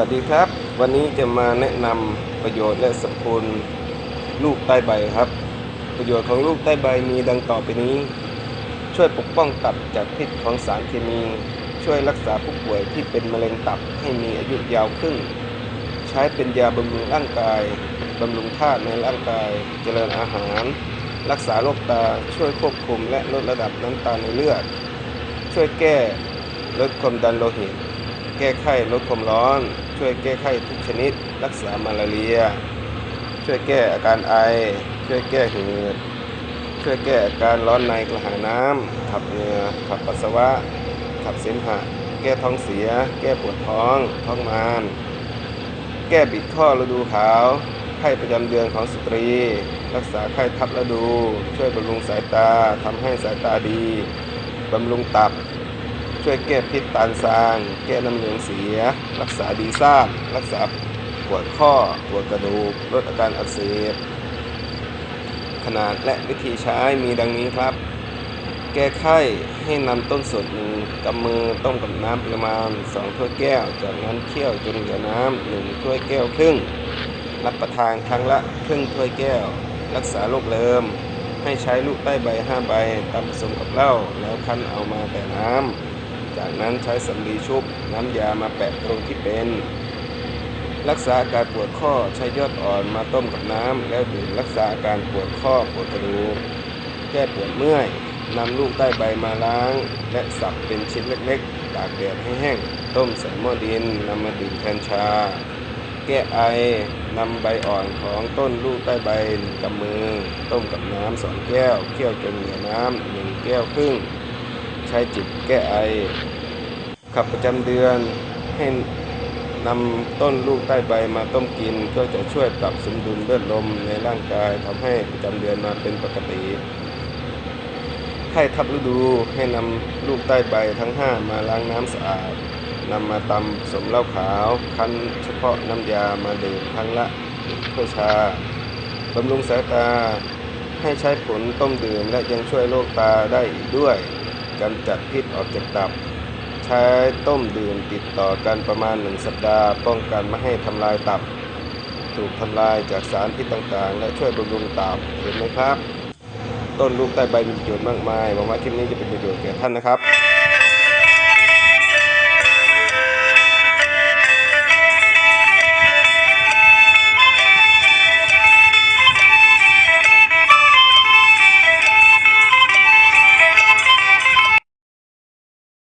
สวัสดีครับ วันนี้จะมาแนะนำประโยชน์และสรรพคุณลูกใต้ใบครับ ประโยชน์ของลูกใต้ใบมีดังต่อไปนี้ ช่วยปกป้องตับจากพิษของสารเคมี ช่วยรักษาผู้ป่วยที่เป็นมะเร็งตับให้มีอายุยาวขึ้น ใช้เป็นยาบำรุงร่างกายบำรุงธาตุในร่างกาย เจริญอาหาร รักษาโรคตาช่วยควบคุมและลดระดับน้ำตาลในเลือด ช่วยแก้ลดความดันโลหิตแก้ไข้ลดความร้อน ช่วยแก้ไข้ทุกชนิด รักษามาลาเรีย ช่วยแก้อาการไอ ช่วยแก้หืด ช่วยแก้อาการร้อนในกระหายน้ำขับเหงื่อขับปัสสาวะ ขับเสมหะ แก้ท้องเสีย แก้ปวดท้อง ท้องมานแก้บิดข้อฤดูขาว ไข้ประจำเดือนของสตรี รักษาไข้ทับฤดู ช่วยบำรุงสายตาทำให้สายตาดีบำรุงตับ ช่วยแก้พิษตาลซาง แก้น้ำเหลืองเสีย รักษาดีซ่านรักษาปวดข้อปวดกระดูกลดอาการอักเสบขนาดและวิธีใช้มีดังนี้ครับ แก้ไข้ให้นำต้นสดหนึ่งกำมือต้มกับน้ำประมาณ2ถ้วยแก้ว จากนั้นเคี่ยวจนเหลือน้ำหนึ่งถ้วยแก้วครึ่ง รับประทานครั้งละครึ่งถ้วยแก้ว รักษาโรคเริมให้ใช้ลูกใต้ใบ5ใบตำผสมกับเหล้าแล้วคั้นเอามาแต่น้ำ จากนั้นใช้สำลีชุบน้ำยามาแปะตรงที่เป็น รักษาอาการปวดข้อใช้ยอดอ่อนมาต้มกับน้ำแล้วดื่มรักษาอาการปวดข้อปวดกระดูกแก้ปวดเมื่อยนำลูกใต้ใบมาล้าง และสับเป็นชิ้นเล็กๆ ตากแดดให้แห้ง ต้มใส่หม้อดินนำมาดื่มแทนชา แก้ไอนำใบอ่อนของต้นลูกใต้ใบหนึ่งกำมือ ต้มกับน้ำสองแก้ว เคี่ยวจนเหลือน้ำหนึ่งแก้วครึ่ง ใช้จิบแก้ไอ ขับประจำเดือนให้นำต้นลูกใต้ใบมาต้มกินก็จะช่วยปรับสมดุลเลือดลมในร่างกายทำให้ประจำเดือนมาเป็นปกติไข้ทับฤดูให้นำลูกใต้ใบทั้ง 5 มาล้างน้ำสะอาดนำมาตำสมเหล้าขาวคั้นเฉพาะน้ำยามาดื่มครั้งละหนึ่งถ้วยชาบำรุงสายตาให้ใช้ผลต้มดื่มและยังช่วยโรคตาได้อีกด้วย กำจัดพิษออกจากตับ ใช้ต้มดื่มติดต่อกันประมาณหนึ่งสัปดาห์ ป้องกันไม่ให้ทำลายตับ ถูกทำลายจากสารพิษต่างๆ และช่วยบำรุงตับเห็นไหมครับ ต้นลูกใต้ใบมีประโยชน์มากมายหวังว่าคลิปนี้จะเป็นประโยชน์แก่ท่านนะครับ